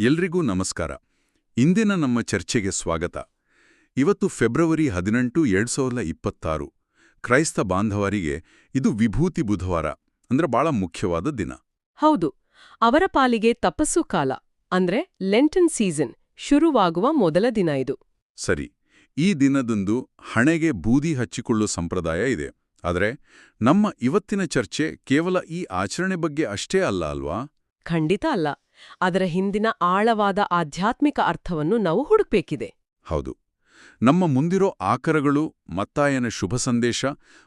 ಎಲ್ರಿಗೂ ನಮಸ್ಕಾರ. ಇಂದಿನ ನಮ್ಮ ಚರ್ಚೆಗೆ ಸ್ವಾಗತ. ಇವತ್ತು ಫೆಬ್ರವರಿ ಹದಿನೆಂಟು ಎರಡು ಸಾವಿರದ ಇಪ್ಪತ್ತಾರು. ಕ್ರೈಸ್ತ ಬಾಂಧವರಿಗೆ ಇದು ವಿಭೂತಿ ಬುಧವಾರ ಅಂದ್ರೆ ಬಹಳ ಮುಖ್ಯವಾದ ದಿನ. ಹೌದು. ಅವರ ಪಾಲಿಗೆ ತಪಸ್ಸು ಕಾಲ ಅಂದ್ರೆ ಲೆಂಟನ್ ಸೀಸನ್ ಶುರುವಾಗುವ ಮೊದಲ ದಿನ ಇದು. ಸರಿ. ಈ ದಿನದಂದು ಹಣೆಗೆ ಬೂದಿ ಹಚ್ಚಿಕೊಳ್ಳುವ ಸಂಪ್ರದಾಯ ಇದೆ. ಆದರೆ ನಮ್ಮ ಇವತ್ತಿನ ಚರ್ಚೆ ಕೇವಲ ಈ ಆಚರಣೆ ಬಗ್ಗೆ ಅಷ್ಟೇ ಅಲ್ಲ ಅಲ್ವಾ? ಖಂಡಿತ ಅಲ್ಲ. ಅದರ ಹಿಂದಿನ ಆಳವಾದ ಆಧ್ಯಾತ್ಮಿಕ ಅರ್ಥವನ್ನು ನಾವು ಹುಡುಕಬೇಕಿದೆ. ಹೌದು. ನಮ್ಮ ಮುಂದಿರೋ ಆಕರಗಳು ಮತ್ತಾಯನ ಶುಭ ಸಂದೇಶ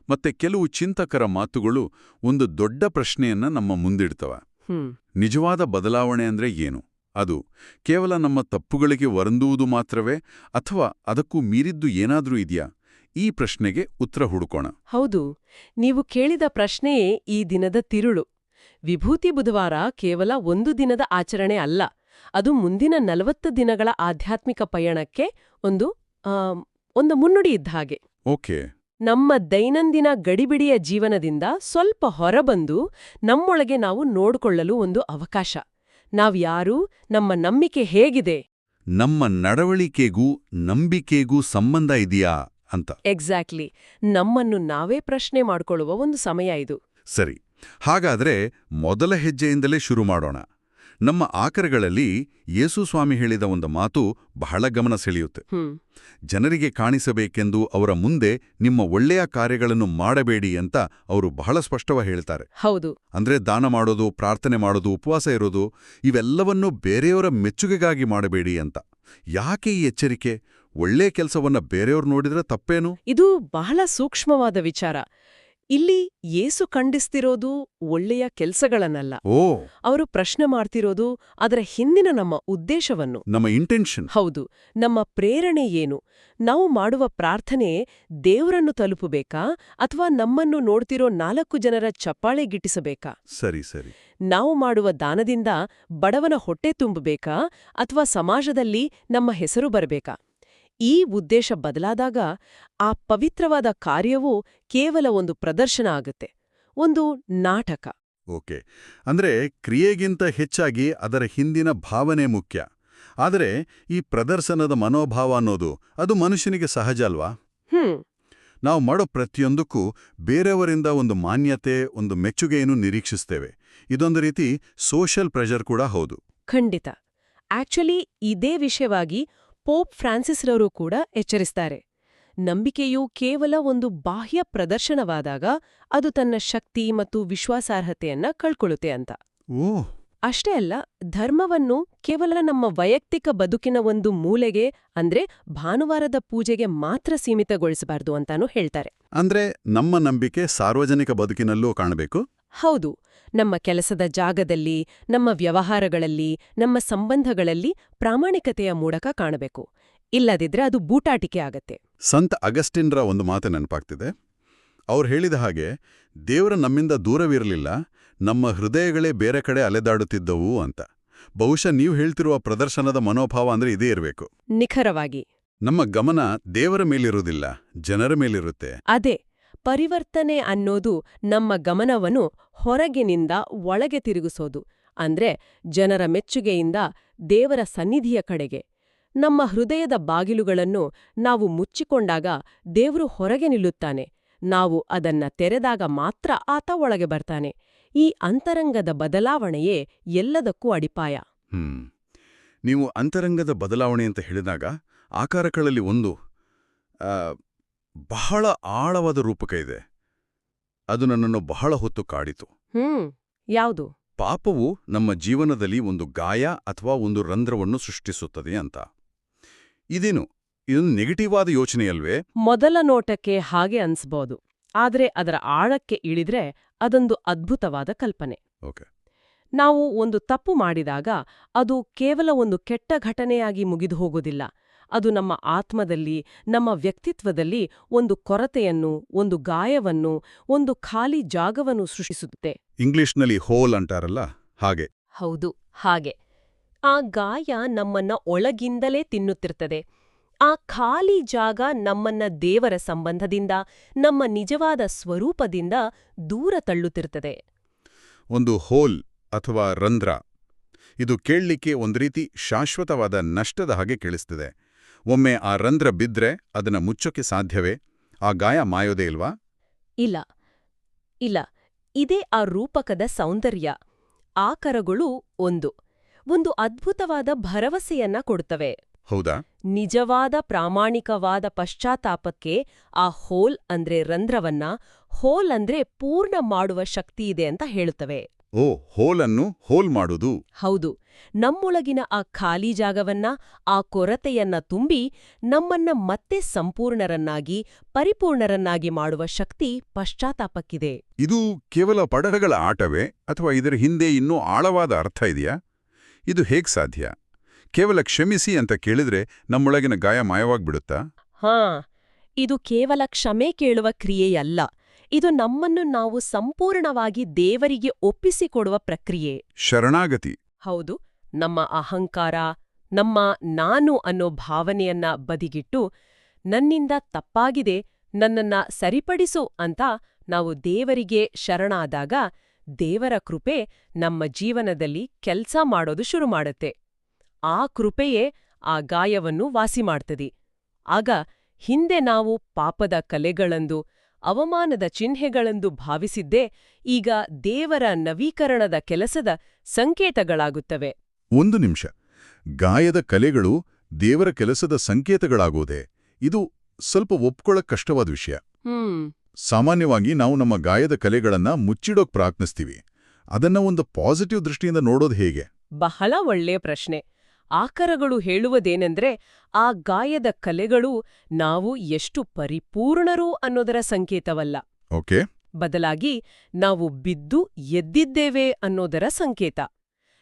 ಮತ್ತೆ ಕೆಲವು ಚಿಂತಕರ ಮಾತುಗಳು ಒಂದು ದೊಡ್ಡ ಪ್ರಶ್ನೆಯನ್ನ ನಮ್ಮ ಮುಂದಿಡ್ತವ. ನಿಜವಾದ ಬದಲಾವಣೆ ಅಂದ್ರೆ ಏನು? ಅದು ಕೇವಲ ನಮ್ಮ ತಪ್ಪುಗಳಿಗೆ ವರಂದುವುದು ಮಾತ್ರವೇ ಅಥವಾ ಅದಕ್ಕೂ ಮೀರಿದ್ದು ಏನಾದ್ರೂ ಇದೆಯಾ? ಈ ಪ್ರಶ್ನೆಗೆ ಉತ್ತರ ಹುಡುಕೋಣ. ಹೌದು. ನೀವು ಕೇಳಿದ ಪ್ರಶ್ನೆಯೇ ಈ ದಿನದ ತಿರುಳು. ವಿಭೂತಿ ಬುಧವಾರ ಕೇವಲ ಒಂದು ದಿನದ ಆಚರಣೆ ಅಲ್ಲ ಅದು ಮುಂದಿನ ನಲವತ್ತು ದಿನಗಳ ಆಧ್ಯಾತ್ಮಿಕ ಪಯಣಕ್ಕೆ ಒಂದು ಒಂದು ಮುನ್ನುಡಿ ಇದ್ದ ಹಾಗೆ. ಓಕೆ. ನಮ್ಮ ದೈನಂದಿನ ಗಡಿಬಿಡಿಯ ಜೀವನದಿಂದ ಸ್ವಲ್ಪ ಹೊರಬಂದು ನಮ್ಮೊಳಗೆ ನಾವು ನೋಡಿಕೊಳ್ಳಲು ಒಂದು ಅವಕಾಶ. ನಾವ್ಯಾರು ನಮ್ಮ ನಂಬಿಕೆ ಹೇಗಿದೆ? ನಮ್ಮ ನಡವಳಿಕೆಗೂ ನಂಬಿಕೆಗೂ ಸಂಬಂಧ ಇದೆಯಾ? ಅಂತ. ಎಕ್ಸಾಕ್ಟ್ಲಿ. ನಮ್ಮನ್ನು ನಾವೇ ಪ್ರಶ್ನೆ ಮಾಡಿಕೊಳ್ಳುವ ಒಂದು ಸಮಯ ಇದು. ಸರಿ. ಹಾಗಾದ್ರೆ ಮೊದಲ ಹೆಜ್ಜೆಯಿಂದಲೇ ಶುರು ಮಾಡೋಣ. ನಮ್ಮ ಆಕರಗಳಲ್ಲಿ ಯೇಸುಸ್ವಾಮಿ ಹೇಳಿದ ಒಂದು ಮಾತು ಬಹಳ ಗಮನ ಸೆಳೆಯುತ್ತೆ. ಜನರಿಗೆ ಕಾಣಿಸಬೇಕೆಂದು ಅವರ ಮುಂದೆ ನಿಮ್ಮ ಒಳ್ಳೆಯ ಕಾರ್ಯಗಳನ್ನು ಮಾಡಬೇಡಿ ಅಂತ ಅವರು ಬಹಳ ಸ್ಪಷ್ಟವಾಗಿ ಹೇಳ್ತಾರೆ. ಹೌದು. ಅಂದ್ರೆ ದಾನ ಮಾಡೋದು ಪ್ರಾರ್ಥನೆ ಮಾಡೋದು ಉಪವಾಸ ಇರೋದು ಇವೆಲ್ಲವನ್ನೂ ಬೇರೆಯವರ ಮೆಚ್ಚುಗೆಗಾಗಿ ಮಾಡಬೇಡಿ ಅಂತ. ಯಾಕೆ ಈ ಎಚ್ಚರಿಕೆ? ಒಳ್ಳೆಯ ಕೆಲಸವನ್ನ ಬೇರೆಯವರು ನೋಡಿದ್ರೆ ತಪ್ಪೇನು? ಇದು ಬಹಳ ಸೂಕ್ಷ್ಮವಾದ ವಿಚಾರ. ಇಲ್ಲಿ ಏಸು ಖಂಡಿಸ್ತಿರೋದು ಒಳ್ಳೆಯ ಕೆಲ್ಸಗಳನ್ನಲ್ಲ. ಓ. ಅವರು ಪ್ರಶ್ನೆ ಮಾಡ್ತಿರೋದು ಅದರ ಹಿಂದಿನ ನಮ್ಮ ಉದ್ದೇಶವನ್ನು. ನಮ್ಮ ಇಂಟೆನ್ಷನ್ ಹೌದು ನಮ್ಮ ಪ್ರೇರಣೆ ಏನು? ನಾವು ಮಾಡುವ ಪ್ರಾರ್ಥನೆ ದೇವರನ್ನು ತಲುಪಬೇಕಾ ಅಥವಾ ನಮ್ಮನ್ನು ನೋಡ್ತಿರೋ ನಾಲ್ಕು ಜನರ ಚಪ್ಪಾಳೆ ಗಿಟ್ಟಿಸಬೇಕಾ? ಸರಿ ಸರಿ. ನಾವು ಮಾಡುವ ದಾನದಿಂದ ಬಡವನ ಹೊಟ್ಟೆ ತುಂಬಬೇಕಾ ಅಥವಾ ಸಮಾಜದಲ್ಲಿ ನಮ್ಮ ಹೆಸರು ಬರಬೇಕಾ? ಈ ಉದ್ದೇಶ ಬದಲಾದಾಗ ಆ ಪವಿತ್ರವಾದ ಕಾರ್ಯವು ಕೇವಲ ಒಂದು ಪ್ರದರ್ಶನ ಆಗುತ್ತೆ ಒಂದು ನಾಟಕ. ಓಕೆ. ಅಂದ್ರೆ ಕ್ರಿಯೆಗಿಂತ ಹೆಚ್ಚಾಗಿ ಅದರ ಹಿಂದಿನ ಭಾವನೆ ಮುಖ್ಯ. ಆದರೆ ಈ ಪ್ರದರ್ಶನದ ಮನೋಭಾವ ಅನ್ನೋದು ಅದು ಮನುಷ್ಯನಿಗೆ ಸಹಜ ಅಲ್ವಾ? ಹ್ಮ್. ನಾವು ಮಾಡೋ ಪ್ರತಿಯೊಂದಕ್ಕೂ ಬೇರೆಯವರಿಂದ ಒಂದು ಮಾನ್ಯತೆ ಒಂದು ಮೆಚ್ಚುಗೆಯನ್ನು ನಿರೀಕ್ಷಿಸ್ತೇವೆ. ಇದೊಂದು ರೀತಿ ಸೋಷಿಯಲ್ ಪ್ರೆಷರ್ ಕೂಡ ಹೌದು. ಖಂಡಿತ. ಆಕ್ಚುಲಿ ಇದೇ ವಿಷಯವಾಗಿ ಪೋಪ್ ಫ್ರಾನ್ಸಿಸ್ರವರು ಕೂಡ ಎಚ್ಚರಿಸ್ತಾರೆ. ನಂಬಿಕೆಯು ಕೇವಲ ಒಂದು ಬಾಹ್ಯ ಪ್ರದರ್ಶನವಾದಾಗ ಅದು ತನ್ನ ಶಕ್ತಿ ಮತ್ತು ವಿಶ್ವಾಸಾರ್ಹತೆಯನ್ನ ಕಳ್ಕೊಳ್ಳುತ್ತೆ ಅಂತ. ಅಷ್ಟೇ ಅಲ್ಲ ಧರ್ಮವನ್ನು ಕೇವಲ ನಮ್ಮ ವೈಯಕ್ತಿಕ ಬದುಕಿನ ಒಂದು ಮೂಲೆಗೆ ಅಂದ್ರೆ ಭಾನುವಾರದ ಪೂಜೆಗೆ ಮಾತ್ರ ಸೀಮಿತಗೊಳಿಸಬಾರದು ಅಂತಾನೂ ಹೇಳ್ತಾರೆ. ಅಂದ್ರೆ ನಮ್ಮ ನಂಬಿಕೆ ಸಾರ್ವಜನಿಕ ಬದುಕಿನಲ್ಲೂ ಕಾಣಬೇಕು? ಹೌದು ನಮ್ಮ ಕೆಲಸದ ಜಾಗದಲ್ಲಿ ನಮ್ಮ ವ್ಯವಹಾರಗಳಲ್ಲಿ ನಮ್ಮ ಸಂಬಂಧಗಳಲ್ಲಿ ಪ್ರಾಮಾಣಿಕತೆಯ ಮೂಲಕ ಕಾಣಬೇಕು. ಇಲ್ಲದಿದ್ರೆ ಅದು ಬೂಟಾಟಿಕೆ ಆಗತ್ತೆ. ಸಂತ ಅಗಸ್ಟಿನ್ರ ಒಂದು ಮಾತು ನೆನಪಾಗ್ತಿದೆ. ಅವ್ರು ಹೇಳಿದ ಹಾಗೆ ದೇವರ ನಮ್ಮಿಂದ ದೂರವಿರಲಿಲ್ಲ ನಮ್ಮ ಹೃದಯಗಳೇ ಬೇರೆ ಕಡೆ ಅಲೆದಾಡುತ್ತಿದ್ದವು ಅಂತ. ಬಹುಶಃ ನೀವು ಹೇಳ್ತಿರುವ ಪ್ರದರ್ಶನದ ಮನೋಭಾವ ಅಂದ್ರೆ ಇದೇ ಇರಬೇಕು. ನಿಖರವಾಗಿ. ನಮ್ಮ ಗಮನ ದೇವರ ಮೇಲಿರುವುದಿಲ್ಲ ಜನರ ಮೇಲಿರುತ್ತೆ. ಅದೇ. ಪರಿವರ್ತನೆ ಅನ್ನೋದು ನಮ್ಮ ಗಮನವನ್ನು ಹೊರಗಿನಿಂದ ಒಳಗೆ ತಿರುಗಿಸೋದು. ಅಂದ್ರೆ ಜನರ ಮೆಚ್ಚುಗೆಯಿಂದ ದೇವರ ಸನ್ನಿಧಿಯ ಕಡೆಗೆ. ನಮ್ಮ ಹೃದಯದ ಬಾಗಿಲುಗಳನ್ನು ನಾವು ಮುಚ್ಚಿಕೊಂಡಾಗ ದೇವರು ಹೊರಗೆ ನಿಲ್ಲುತ್ತಾನೆ. ನಾವು ಅದನ್ನ ತೆರೆದಾಗ ಮಾತ್ರ ಆತ ಒಳಗೆ ಬರ್ತಾನೆ. ಈ ಅಂತರಂಗದ ಬದಲಾವಣೆಯೇ ಎಲ್ಲದಕ್ಕೂ ಅಡಿಪಾಯ. ನೀವು ಅಂತರಂಗದ ಬದಲಾವಣೆ ಅಂತ ಹೇಳಿದಾಗ ಆಕಾರಗಳಲ್ಲಿ ಒಂದು ಬಹಳ ಆಳವಾದ ರೂಪಕ ಇದೆ. ಅದು ನನ್ನನ್ನು ಬಹಳ ಹೊತ್ತು ಕಾಡಿತು. ಹ್ಮ್ ಯಾವುದು? ಪಾಪವು ನಮ್ಮ ಜೀವನದಲ್ಲಿ ಒಂದು ಗಾಯ ಅಥವಾ ಒಂದು ರಂಧ್ರವನ್ನು ಸೃಷ್ಟಿಸುತ್ತದೆ ಅಂತ. ಇದೇನು ಇದೊಂದು ನೆಗೆಟಿವ್ ಆದ ಯೋಚನೆಯಲ್ವೇ? ಮೊದಲ ನೋಟಕ್ಕೆ ಹಾಗೆ ಅನ್ಸ್ಬೋದು. ಆದರೆ ಅದರ ಆಳಕ್ಕೆ ಇಳಿದ್ರೆ ಅದೊಂದು ಅದ್ಭುತವಾದ ಕಲ್ಪನೆ. ಓಕೆ. ನಾವು ಒಂದು ತಪ್ಪು ಮಾಡಿದಾಗ ಅದು ಕೇವಲ ಒಂದು ಕೆಟ್ಟ ಘಟನೆಯಾಗಿ ಮುಗಿದು ಹೋಗೋದಿಲ್ಲ. ಅದು ನಮ್ಮ ಆತ್ಮದಲ್ಲಿ ನಮ್ಮ ವ್ಯಕ್ತಿತ್ವದಲ್ಲಿ ಒಂದು ಕೊರತೆಯನ್ನು ಒಂದು ಗಾಯವನ್ನು ಒಂದು ಖಾಲಿ ಜಾಗವನ್ನು ಸೃಷ್ಟಿಸುತ್ತೆ. ಇಂಗ್ಲಿಷ್ನಲ್ಲಿ ಹೋಲ್ ಅಂತಾರಲ್ಲ ಹಾಗೆ. ಹೌದು ಹಾಗೆ. ಆ ಗಾಯ ನಮ್ಮನ್ನ ಒಳಗಿಂದಲೇ ತಿನ್ನುತ್ತಿರ್ತದೆ. ಆ ಖಾಲಿ ಜಾಗ ನಮ್ಮನ್ನ ದೇವರ ಸಂಬಂಧದಿಂದ ನಮ್ಮ ನಿಜವಾದ ಸ್ವರೂಪದಿಂದ ದೂರ ತಳ್ಳುತ್ತಿರ್ತದೆ. ಒಂದು ಹೋಲ್ ಅಥವಾ ರಂಧ್ರ. ಇದು ಕೇಳಲಿಕ್ಕೆ ಒಂದು ರೀತಿ ಶಾಶ್ವತವಾದ ನಷ್ಟದ ಹಾಗೆ ಕೇಳಿಸ್ತಿದೆ. ಒಮ್ಮೆ ಆ ರಂಧ್ರ ಬಿದ್ರೆ ಅದನ್ನ ಮುಚ್ಚೋಕೆ ಸಾಧ್ಯವೇ? ಆ ಗಾಯ ಮಾಯೋದೇ ಇಲ್ವಾ? ಇಲ್ಲ. ಇಲ್ಲ. ಇದೇ ಆ ರೂಪಕದ ಸೌಂದರ್ಯ. ಆಕರಗಳು ಒಂದು. ಒಂದು ಅದ್ಭುತವಾದ ಭರವಸೆಯನ್ನ ಕೊಡುತ್ತವೆ ಹೌದಾ? ನಿಜವಾದ ಪ್ರಾಮಾಣಿಕವಾದ ಪಶ್ಚಾತ್ತಾಪಕ್ಕೆ ಆ ಹೋಲ್ ಅಂದ್ರೆ ರಂಧ್ರವನ್ನ ಹೋಲ್ ಅಂದ್ರೆ ಪೂರ್ಣ ಮಾಡುವ ಶಕ್ತಿಯಿದೆ ಅಂತ ಹೇಳುತ್ತವೆ. ಓ ಹೋಲನ್ನು ಹೋಲ್ ಮಾಡುದು. ಹೌದು. ನಮ್ಮೊಳಗಿನ ಆ ಖಾಲಿ ಜಾಗವನ್ನ ಆ ಕೊರತೆಯನ್ನ ತುಂಬಿ ನಮ್ಮನ್ನ ಮತ್ತೆ ಸಂಪೂರ್ಣರನ್ನಾಗಿ ಪರಿಪೂರ್ಣರನ್ನಾಗಿ ಮಾಡುವ ಶಕ್ತಿ ಪಶ್ಚಾತ್ತಾಪಕ್ಕಿದೆ. ಇದು ಕೇವಲ ಪಡಗಗಳ ಆಟವೇ ಅಥವಾ ಇದರ ಹಿಂದೆ ಇನ್ನೂ ಆಳವಾದ ಅರ್ಥ ಇದೆಯಾ? ಇದು ಹೇಗ್ ಸಾಧ್ಯ? ಕೇವಲ ಕ್ಷಮಿಸಿ ಅಂತ ಕೇಳಿದ್ರೆ ನಮ್ಮೊಳಗಿನ ಗಾಯ ಮಾಯವಾಗ್ಬಿಡುತ್ತಾ? ಹಾ ಇದು ಕೇವಲ ಕ್ಷಮೆ ಕೇಳುವ ಕ್ರಿಯೆಯಲ್ಲ. ಇದು ನಮ್ಮನ್ನು ನಾವು ಸಂಪೂರ್ಣವಾಗಿ ದೇವರಿಗೆ ಒಪ್ಪಿಸಿಕೊಡುವ ಪ್ರಕ್ರಿಯೆ. ಶರಣಾಗತಿ. ಹೌದು, ನಮ್ಮ ಅಹಂಕಾರ, ನಮ್ಮ ನಾನು ಅನ್ನೋ ಭಾವನೆಯನ್ನ ಬದಿಗಿಟ್ಟು ನನ್ನಿಂದ ತಪ್ಪಾಗಿದೆ, ನನ್ನನ್ನ ಸರಿಪಡಿಸು ಅಂತ ನಾವು ದೇವರಿಗೆ ಶರಣಾದಾಗ ದೇವರ ಕೃಪೆ ನಮ್ಮ ಜೀವನದಲ್ಲಿ ಕೆಲ್ಸ ಮಾಡೋದು ಶುರು ಮಾಡುತ್ತೆ. ಆ ಕೃಪೆಯೇ ಆ ಗಾಯವನ್ನು ವಾಸಿ ಮಾಡ್ತದೆ ಆಗ ಹಿಂದೆ ನಾವು ಪಾಪದ ಕಲೆಗಳೆಂದು ಅವಮಾನದ ಚಿಹ್ನೆಗಳೆಂದು ಭಾವಿಸಿದ್ದೇ ಈಗ ದೇವರ ನವೀಕರಣದ ಕೆಲಸದ ಸಂಕೇತಗಳಾಗುತ್ತವೆ. ಒಂದು ನಿಮಿಷ. ಗಾಯದ ಕಲೆಗಳು ದೇವರ ಕೆಲಸದ ಸಂಕೇತಗಳಾಗೋದೆ? ಇದು ಸ್ವಲ್ಪ ಒಪ್ಕೊಳ್ಳಕ್ ಕಷ್ಟವಾದ ವಿಷಯ. ಸಾಮಾನ್ಯವಾಗಿ ನಾವು ನಮ್ಮ ಗಾಯದ ಕಲೆಗಳನ್ನ ಮುಚ್ಚಿಡೋಕ್ ಪ್ರಯತ್ನಿಸ್ತೀವಿ ಅದನ್ನ ಒಂದು ಪಾಸಿಟಿವ್ ದೃಷ್ಟಿಯಿಂದ ನೋಡೋದು ಹೇಗೆ? ಬಹಳ ಒಳ್ಳೆಯ ಪ್ರಶ್ನೆ. ಆಕರಗಳು ಹೇಳುವುದೇನೆಂದರೆ ಆ ಗಾಯದ ಕಲೆಗಳು ನಾವು ಎಷ್ಟು ಪರಿಪೂರ್ಣರು ಅನ್ನೋದರ ಸಂಕೇತವಲ್ಲ. ಓಕೆ. ಬದಲಾಗಿ ನಾವು ಬಿದ್ದು ಎದ್ದಿದ್ದೇವೆ ಅನ್ನೋದರ ಸಂಕೇತ.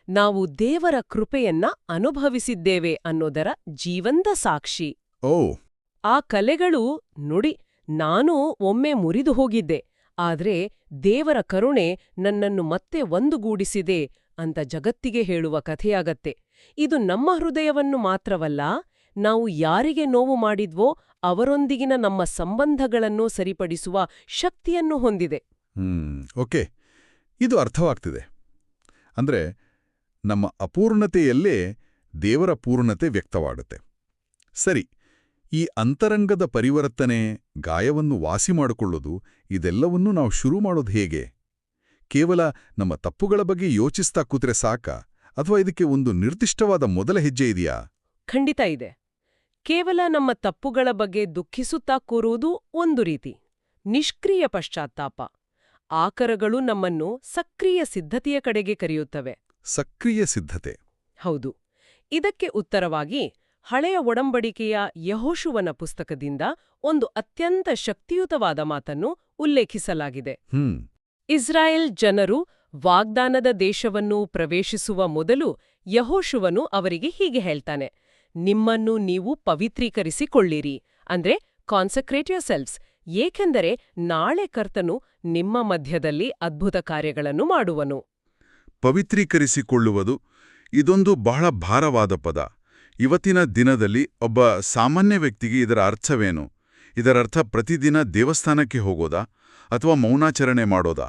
ನಾವು ದೇವರ ಕೃಪೆಯನ್ನ ಅನುಭವಿಸಿದ್ದೇವೆ ಅನ್ನೋದರ ಜೀವಂತ ಸಾಕ್ಷಿ. ಓ. ಆ ಕಲೆಗಳು ನುಡಿ ನಾನು ಒಮ್ಮೆ ಮುರಿದು ಹೋಗಿದ್ದೆ ಆದ್ರೆ ದೇವರ ಕರುಣೆ ನನ್ನನ್ನು ಮತ್ತೆ ಒಂದುಗೂಡಿಸಿದೆ ಅಂತ ಜಗತ್ತಿಗೆ ಹೇಳುವ ಕಥೆಯಾಗತ್ತೆ. ಇದು ನಮ್ಮ ಹೃದಯವನ್ನು ಮಾತ್ರವಲ್ಲ, ನಾವು ಯಾರಿಗೆ ನೋವು ಮಾಡಿದ್ವೋ ಅವರೊಂದಿಗಿನ ನಮ್ಮ ಸಂಬಂಧಗಳನ್ನು ಸರಿಪಡಿಸುವ ಶಕ್ತಿಯನ್ನು ಹೊಂದಿದೆ. ಓಕೆ. ಇದು ಅರ್ಥವಾಗ್ತಿದೆ. ಅಂದ್ರೆ ನಮ್ಮ ಅಪೂರ್ಣತೆಯಲ್ಲೇ ದೇವರ ಪೂರ್ಣತೆ ವ್ಯಕ್ತವಾಗುತ್ತೆ ಸರಿ, ಈ ಅಂತರಂಗದ ಪರಿವರ್ತನೆ, ಗಾಯವನ್ನು ವಾಸಿ ಮಾಡಿಕೊಳ್ಳೋದು, ಇದೆಲ್ಲವನ್ನೂ ನಾವು ಶುರು ಮಾಡೋದು ಹೇಗೆ? ಕೇವಲ ನಮ್ಮ ತಪ್ಪುಗಳ ಬಗ್ಗೆ ಯೋಚಿಸ್ತಾ ಕೂತ್ರೆ ಸಾಕ? ಅಥವಾ ಇದಕ್ಕೆ ಒಂದು ನಿರ್ದಿಷ್ಟವಾದ ಮೊದಲ ಹೆಜ್ಜೆ ಇದೆಯಾ? ಖಂಡಿತ ಇದೆ. ಕೇವಲ ನಮ್ಮ ತಪ್ಪುಗಳ ಬಗ್ಗೆ ದುಃಖಿಸುತ್ತಾ ಕೂರುವುದು ಒಂದು ರೀತಿ. ನಿಷ್ಕ್ರಿಯ ಪಶ್ಚಾತ್ತಾಪ. ಆಕರಗಳು ನಮ್ಮನ್ನು ಸಕ್ರಿಯ ಸಿದ್ಧತೆಯ ಕಡೆಗೆ ಕರೆಯುತ್ತವೆ. ಸಕ್ರಿಯ ಸಿದ್ಧತೆ. ಹೌದು. ಇದಕ್ಕೆ ಉತ್ತರವಾಗಿ ಹಳೆಯ ಒಡಂಬಡಿಕೆಯ ಯಹೋಶುವನ ಪುಸ್ತಕದಿಂದ ಒಂದು ಅತ್ಯಂತ ಶಕ್ತಿಯುತವಾದ ಮಾತನ್ನು ಉಲ್ಲೇಖಿಸಲಾಗಿದೆ. ಹ್ಮ್. ಇಸ್ರಾಯೇಲ್ ಜನರು ವಾಗ್ದಾನದ ದೇಶವನ್ನು ಪ್ರವೇಶಿಸುವ ಮೊದಲು ಯಹೋಶುವನು ಅವರಿಗೆ ಹೀಗೆ ಹೇಳ್ತಾನೆ, ನಿಮ್ಮನ್ನು ನೀವು ಪವಿತ್ರೀಕರಿಸಿಕೊಳ್ಳಿರಿ. ಅಂದ್ರೆ ಕಾನ್ಸಕ್ರೇಟ್ ಯೋರ್ ಸೆಲ್ಫ್ಸ್ ಏಕೆಂದರೆ ನಾಳೆ ಕರ್ತನು ನಿಮ್ಮ ಮಧ್ಯದಲ್ಲಿ ಅದ್ಭುತ ಕಾರ್ಯಗಳನ್ನು ಮಾಡುವನು. ಪವಿತ್ರೀಕರಿಸಿಕೊಳ್ಳುವುದು ಇದೊಂದು ಬಹಳ ಭಾರವಾದ ಪದ. ಇವತ್ತಿನ ದಿನದಲ್ಲಿ ಒಬ್ಬ ಸಾಮಾನ್ಯ ವ್ಯಕ್ತಿಗೆ ಇದರ ಅರ್ಥವೇನು? ಇದರರ್ಥ ಪ್ರತಿದಿನ ದೇವಸ್ಥಾನಕ್ಕೆ ಹೋಗೋದಾ ಅಥವಾ ಮೌನಾಚರಣೆ ಮಾಡೋದಾ?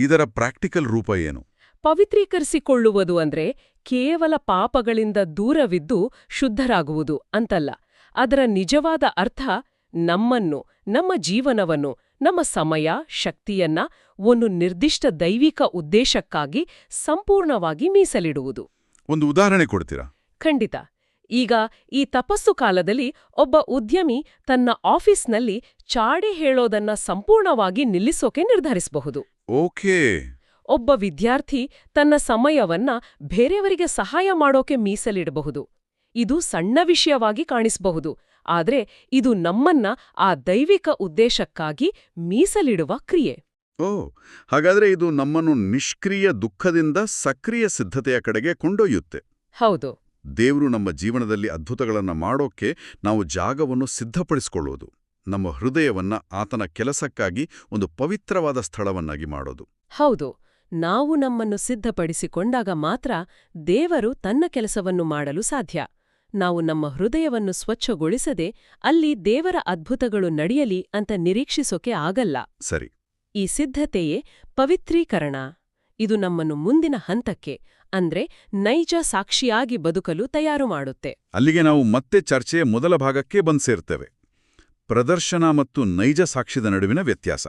ಇದರ ಪ್ರಾಕ್ಟಿಕಲ್ ರೂಪ ಏನು? ಪವಿತ್ರೀಕರಿಸಿಕೊಳ್ಳುವುದು ಅಂದ್ರೆ ಕೇವಲ ಪಾಪಗಳಿಂದ ದೂರವಿದ್ದು ಶುದ್ಧರಾಗುವುದು ಅಂತಲ್ಲ. ಅದರ ನಿಜವಾದ ಅರ್ಥ ನಮ್ಮನ್ನು ನಮ್ಮ ಜೀವನವನ್ನು ನಮ್ಮ ಸಮಯ ಶಕ್ತಿಯನ್ನ ಒಂದು ನಿರ್ದಿಷ್ಟ ದೈವಿಕ ಉದ್ದೇಶಕ್ಕಾಗಿ ಸಂಪೂರ್ಣವಾಗಿ ಮೀಸಲಿಡುವುದು. ಒಂದು ಉದಾಹರಣೆ ಕೊಡ್ತೀರಾ? ಖಂಡಿತ. ಈಗ ಈ ತಪಸ್ಸು ಕಾಲದಲ್ಲಿ ಒಬ್ಬ ಉದ್ಯಮಿ ತನ್ನ ಆಫೀಸ್ನಲ್ಲಿ ಚಾಡಿ ಹೇಳೋದನ್ನ ಸಂಪೂರ್ಣವಾಗಿ ನಿಲ್ಲಿಸೋಕೆ ನಿರ್ಧರಿಸಬಹುದು. ಓಕೆ. ಒಬ್ಬ ವಿದ್ಯಾರ್ಥಿ ತನ್ನ ಸಮಯವನ್ನ ಬೇರೆಯವರಿಗೆ ಸಹಾಯ ಮಾಡೋಕೆ ಮೀಸಲಿಡಬಹುದು. ಇದು ಸಣ್ಣ ವಿಷಯವಾಗಿ ಕಾಣಿಸಬಹುದು ಆದ್ರೆ ಇದು ನಮ್ಮನ್ನ ಆ ದೈವಿಕ ಉದ್ದೇಶಕ್ಕಾಗಿ ಮೀಸಲಿಡುವ ಕ್ರಿಯೆ. ಓ ಹಾಗಾದ್ರೆ ಇದು ನಮ್ಮನ್ನು ನಿಷ್ಕ್ರಿಯ ದುಃಖದಿಂದ ಸಕ್ರಿಯ ಸಿದ್ಧತೆಯ ಕಡೆಗೆ ಕೊಂಡೊಯ್ಯುತ್ತೆ. ಹೌದು. ದೇವರು ನಮ್ಮ ಜೀವನದಲ್ಲಿ ಅದ್ಭುತಗಳನ್ನು ಮಾಡೋಕ್ಕೆ ನಾವು ಜಾಗವನ್ನು ಸಿದ್ಧಪಡಿಸಿಕೊಳ್ಳುವುದು ನಮ್ಮ ಹೃದಯವನ್ನ ಆತನ ಕೆಲಸಕ್ಕಾಗಿ ಒಂದು ಪವಿತ್ರವಾದ ಸ್ಥಳವನ್ನಾಗಿ ಮಾಡೋದು. ಹೌದು ನಾವು ನಮ್ಮನ್ನು ಸಿದ್ಧಪಡಿಸಿಕೊಂಡಾಗ ಮಾತ್ರ ದೇವರು ತನ್ನ ಕೆಲಸವನ್ನು ಮಾಡಲು ಸಾಧ್ಯ. ನಾವು ನಮ್ಮ ಹೃದಯವನ್ನು ಸ್ವಚ್ಛಗೊಳಿಸದೆ ಅಲ್ಲಿ ದೇವರ ಅದ್ಭುತಗಳು ನಡೆಯಲಿ ಅಂತ ನಿರೀಕ್ಷಿಸೋಕೆ ಆಗಲ್ಲ. ಸರಿ. ಈ ಸಿದ್ಧತೆಯೇ ಪವಿತ್ರೀಕರಣ. ಇದು ನಮ್ಮನ್ನು ಮುಂದಿನ ಹಂತಕ್ಕೆ ಅಂದ್ರೆ ನೈಜ ಸಾಕ್ಷಿಯಾಗಿ ಬದುಕಲು ತಯಾರು ಮಾಡುತ್ತೆ. ಅಲ್ಲಿಗೆ ನಾವು ಮತ್ತೆ ಚರ್ಚೆಯ ಮೊದಲ ಭಾಗಕ್ಕೆ ಬಂದು ಸೇರ್ತೇವೆ. ಪ್ರದರ್ಶನ ಮತ್ತು ನೈಜ ಸಾಕ್ಷ್ಯದ ನಡುವಿನ ವ್ಯತ್ಯಾಸ.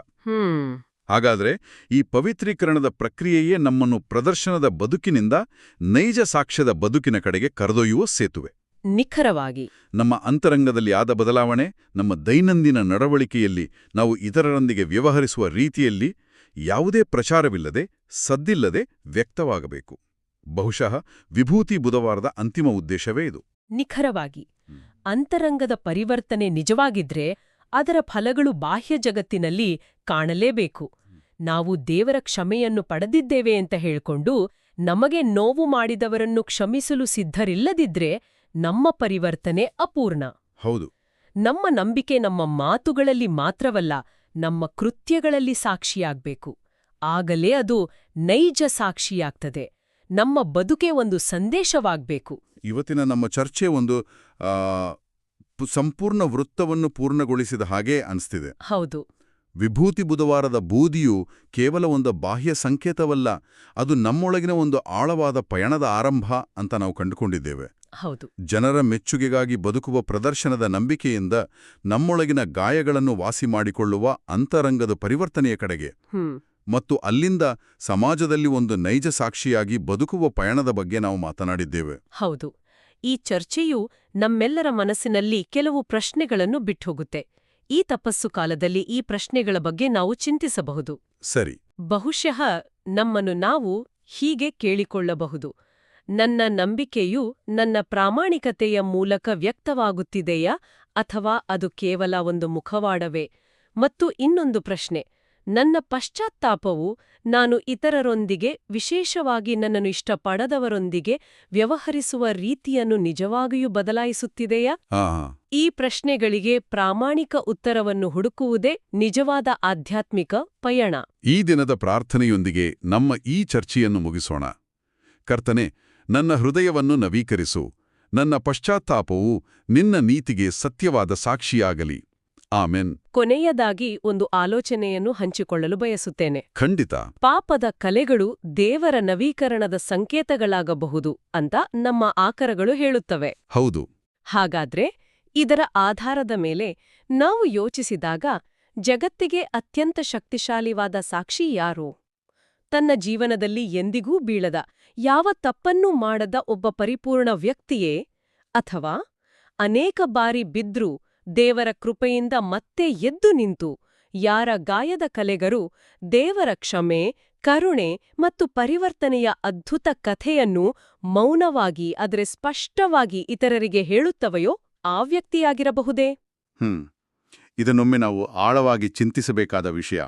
ಹಾಗಾದರೆ ಈ ಪವಿತ್ರೀಕರಣದ ಪ್ರಕ್ರಿಯೆಯೇ ನಮ್ಮನ್ನು ಪ್ರದರ್ಶನದ ಬದುಕಿನಿಂದ ನೈಜ ಸಾಕ್ಷ್ಯದ ಬದುಕಿನ ಕಡೆಗೆ ಕರೆದೊಯ್ಯುವ ಸೇತುವೆ. ನಿಖರವಾಗಿ. ನಮ್ಮ ಅಂತರಂಗದಲ್ಲಿ ಆದ ಬದಲಾವಣೆ ನಮ್ಮ ದೈನಂದಿನ ನಡವಳಿಕೆಯಲ್ಲಿ ನಾವು ಇತರರೊಂದಿಗೆ ವ್ಯವಹರಿಸುವ ರೀತಿಯಲ್ಲಿ ಯಾವುದೇ ಪ್ರಚಾರವಿಲ್ಲದೆ ಸದ್ದಿಲ್ಲದೆ ವ್ಯಕ್ತವಾಗಬೇಕು. ಬಹುಶಃ ವಿಭೂತಿ ಬುಧವಾರದ ಅಂತಿಮ ಉದ್ದೇಶವೇ ಇದು. ನಿಖರವಾಗಿ. ಅಂತರಂಗದ ಪರಿವರ್ತನೆ ನಿಜವಾಗಿದ್ರೆ ಅದರ ಫಲಗಳು ಬಾಹ್ಯ ಜಗತ್ತಿನಲ್ಲಿ ಕಾಣಲೇಬೇಕು. ನಾವು ದೇವರ ಕ್ಷಮೆಯನ್ನು ಪಡೆದಿದ್ದೇವೆ ಅಂತ ಹೇಳ್ಕೊಂಡು ನಮಗೆ ನೋವು ಮಾಡಿದವರನ್ನು ಕ್ಷಮಿಸಲು ಸಿದ್ಧರಿಲ್ಲದಿದ್ರೆ ನಮ್ಮ ಪರಿವರ್ತನೆ ಅಪೂರ್ಣ. ಹೌದು. ನಮ್ಮ ನಂಬಿಕೆ ನಮ್ಮ ಮಾತುಗಳಲ್ಲಿ ಮಾತ್ರವಲ್ಲ ನಮ್ಮ ಕೃತ್ಯಗಳಲ್ಲಿ ಸಾಕ್ಷಿಯಾಗಬೇಕು. ಆಗಲೇ ಅದು ನೈಜ ಸಾಕ್ಷಿಯಾಗ್ತದೆ. ನಮ್ಮ ಬದುಕೆ ಒಂದು ಸಂದೇಶವಾಗಬೇಕು. ಇವತ್ತಿನ ನಮ್ಮ ಚರ್ಚೆ ಒಂದು ಸಂಪೂರ್ಣ ವೃತ್ತವನ್ನು ಪೂರ್ಣಗೊಳಿಸಿದ ಹಾಗೆ ಅನಿಸ್ತಿದೆ. ಹೌದು. ವಿಭೂತಿ ಬುಧವಾರದ ಬೂದಿಯು ಕೇವಲ ಒಂದು ಬಾಹ್ಯ ಸಂಕೇತವಲ್ಲ ಅದು ನಮ್ಮೊಳಗಿನ ಒಂದು ಆಳವಾದ ಪಯಣದ ಆರಂಭ ಅಂತ ನಾವು ಕಂಡುಕೊಂಡಿದ್ದೇವೆ. ಹೌದು. ಜನರ ಮೆಚ್ಚುಗೆಗಾಗಿ ಬದುಕುವ ಪ್ರದರ್ಶನದ ನಂಬಿಕೆಯಿಂದ ನಮ್ಮೊಳಗಿನ ಗಾಯಗಳನ್ನು ವಾಸಿ ಮಾಡಿಕೊಳ್ಳುವ ಅಂತರಂಗದ ಪರಿವರ್ತನೆಯ ಕಡೆಗೆ. ಮತ್ತು ಅಲ್ಲಿಂದ ಸಮಾಜದಲ್ಲಿ ಒಂದು ನೈಜ ಸಾಕ್ಷಿಯಾಗಿ ಬದುಕುವ ಪಯಣದ ಬಗ್ಗೆ ನಾವು ಮಾತನಾಡಿದ್ದೇವೆ. ಹೌದು. ಈ ಚರ್ಚೆಯು ನಮ್ಮೆಲ್ಲರ ಮನಸ್ಸಿನಲ್ಲಿ ಕೆಲವು ಪ್ರಶ್ನೆಗಳನ್ನು ಬಿಟ್ಟೋಗುತ್ತೆ. ಈ ತಪಸ್ಸು ಕಾಲದಲ್ಲಿ ಈ ಪ್ರಶ್ನೆಗಳ ಬಗ್ಗೆ ನಾವು ಚಿಂತಿಸಬಹುದು. ಸರಿ. ಬಹುಶಃ ನಮ್ಮನ್ನು ನಾವು ಹೀಗೆ ಕೇಳಿಕೊಳ್ಳಬಹುದು. ನನ್ನ ನಂಬಿಕೆಯು ನನ್ನ ಪ್ರಾಮಾಣಿಕತೆಯ ಮೂಲಕ ವ್ಯಕ್ತವಾಗುತ್ತಿದೆಯಾ ಅಥವಾ ಅದು ಕೇವಲ ಒಂದು ಮುಖವಾಡವೇ? ಮತ್ತು ಇನ್ನೊಂದು ಪ್ರಶ್ನೆ. ನನ್ನ ಪಶ್ಚಾತ್ತಾಪವು ನಾನು ಇತರರೊಂದಿಗೆ ವಿಶೇಷವಾಗಿ ನನ್ನನ್ನು ಇಷ್ಟಪಡದವರೊಂದಿಗೆ ವ್ಯವಹರಿಸುವ ರೀತಿಯನ್ನು ನಿಜವಾಗಿಯೂ ಬದಲಾಯಿಸುತ್ತಿದೆಯಾ? ಈ ಪ್ರಶ್ನೆಗಳಿಗೆ ಪ್ರಾಮಾಣಿಕ ಉತ್ತರವನ್ನು ಹುಡುಕುವುದೇ ನಿಜವಾದ ಆಧ್ಯಾತ್ಮಿಕ ಪಯಣ. ಈ ದಿನದ ಪ್ರಾರ್ಥನೆಯೊಂದಿಗೆ ನಮ್ಮ ಈ ಚರ್ಚೆಯನ್ನು ಮುಗಿಸೋಣ. ಕರ್ತನೆ ನನ್ನ ಹೃದಯವನ್ನು ನವೀಕರಿಸು. ನನ್ನ ಪಶ್ಚಾತ್ತಾಪವು ನಿನ್ನ ನೀತಿಗೆ ಸತ್ಯವಾದ ಸಾಕ್ಷಿಯಾಗಲಿ. ಆಮೆನ್. ಕೊನೆಯದಾಗಿ ಒಂದು ಆಲೋಚನೆಯನ್ನು ಹಂಚಿಕೊಳ್ಳಲು ಬಯಸುತ್ತೇನೆ. ಖಂಡಿತ. ಪಾಪದ ಕಲೆಗಳು ದೇವರ ನವೀಕರಣದ ಸಂಕೇತಗಳಾಗಬಹುದು ಅಂತ ನಮ್ಮ ಆಕರಗಳು ಹೇಳುತ್ತವೆ. ಹೌದು. ಹಾಗಾದ್ರೆ ಇದರ ಆಧಾರದ ಮೇಲೆ ನಾವು ಯೋಚಿಸಿದಾಗ ಜಗತ್ತಿಗೆ ಅತ್ಯಂತ ಶಕ್ತಿಶಾಲಿವಾದ ಸಾಕ್ಷಿ ಯಾರು? ತನ್ನ ಜೀವನದಲ್ಲಿ ಎಂದಿಗೂ ಬೀಳದ ಯಾವ ತಪ್ಪನ್ನೂ ಮಾಡದ ಒಬ್ಬ ಪರಿಪೂರ್ಣ ವ್ಯಕ್ತಿಯೇ ಅಥವಾ ಅನೇಕ ಬಾರಿ ಬಿದ್ರೂ ದೇವರ ಕೃಪೆಯಿಂದ ಮತ್ತೆ ಎದ್ದು ನಿಂತು, ಯಾರ ಗಾಯದ ಕಲೆಗರು ದೇವರ ಕ್ಷಮೆ, ಕರುಣೆ ಮತ್ತು ಪರಿವರ್ತನೆಯ ಅದ್ಭುತ ಕಥೆಯನ್ನು ಮೌನವಾಗಿ ಆದರೆ ಸ್ಪಷ್ಟವಾಗಿ ಇತರರಿಗೆ ಹೇಳುತ್ತವೆಯೋ ಆ ವ್ಯಕ್ತಿಯಾಗಿರಬಹುದೇ? ಹ್ಮ್. ಇದನ್ನೊಮ್ಮೆ ನಾವು ಆಳವಾಗಿ ಚಿಂತಿಸಬೇಕಾದ ವಿಷಯ.